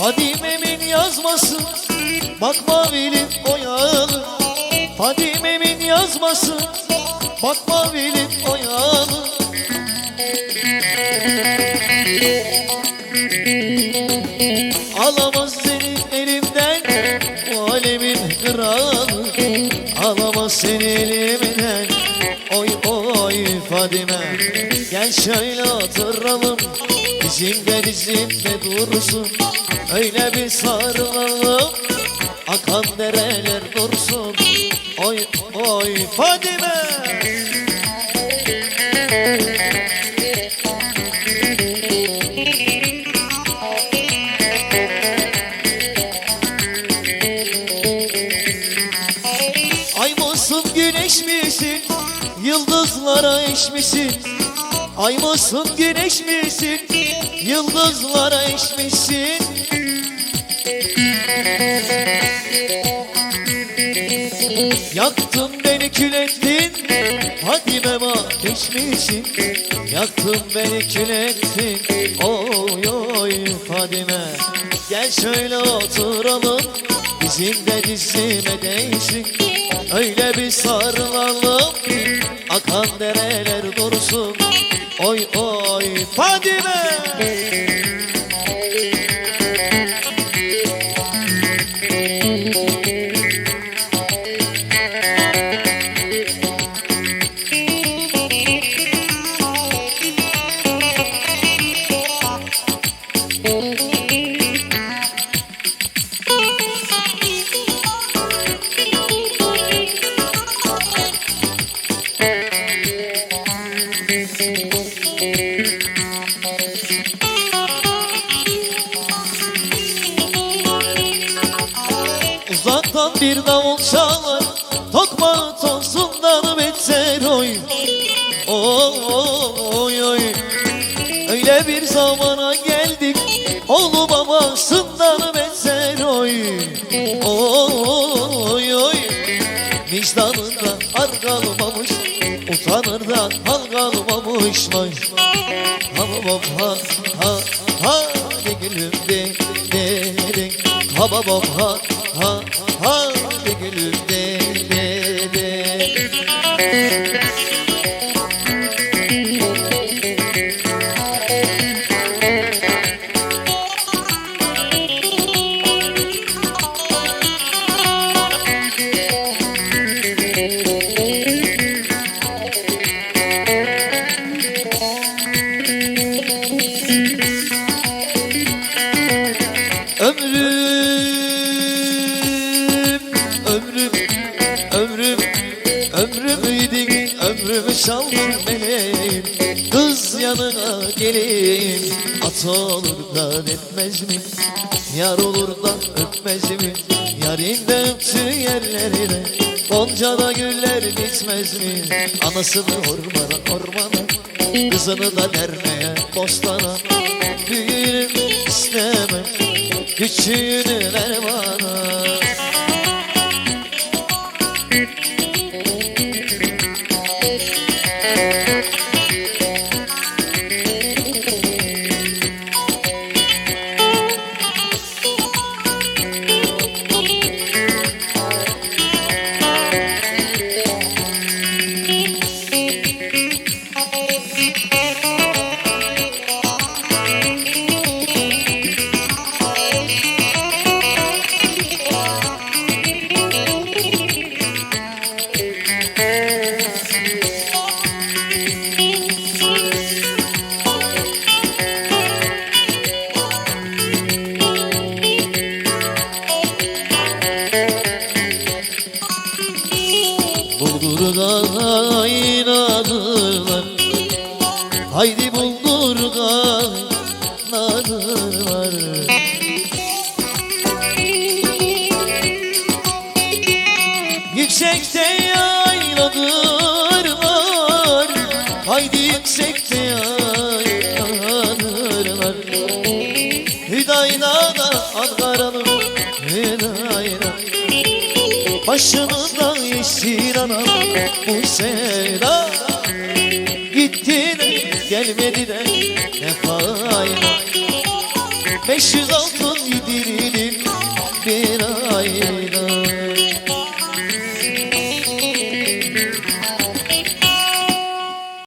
Fadime'min yazması Bak mavili oyalı. Fadime'min yazması Bak mavili oyalı. Alamaz seni elimden Bu alemin kralı. Alamaz seni elimden Oy oy Fadime. Gel şöyle Dizimde dizimde dursun Öyle bir sarılalım. Akan dereler dursun Oy oy Fadime. Ay mısın güneş misin? Yıldızlara eş misin? Ay mısın güneş misin Yıldızlara eş misin Yaktın beni kül ettin Hadimem ateş misin Yaktın beni kül ettin Oy oy Fadime. Gel şöyle oturalım. Bizim de dizime değsin. Öyle bir sarılalım. Akan dereler dursun. Oy oy Fadime Oy oy. Öyle bir zamana geldik. Oğlu babasından beter oy. Oy oy. Vicdanında har kalmamış Utanır da hal kalmamış vay. Ha babam ha ha ha Ne gülüm de de de. Ha babam ha ha ha Ne gülüm çaldın benim. Kız yanına geleyim, at olur da etmez mi? Yar olur da öpmez mi? Yarinde öptü yerlerine, gonca da güller bitmez mi? Anasını ormana, ormana, kızını da dermeye, bostana. Büyüğünü istemem, küçüğünü ver baby, baby. Haydi yüksekte yayladırlar Hüdayna da Ankara'nın Hüdayna Başımızda yeşil anam bu sevda. Gitti de gelmedi de ne fayda. 500 altın yedirirdim Bir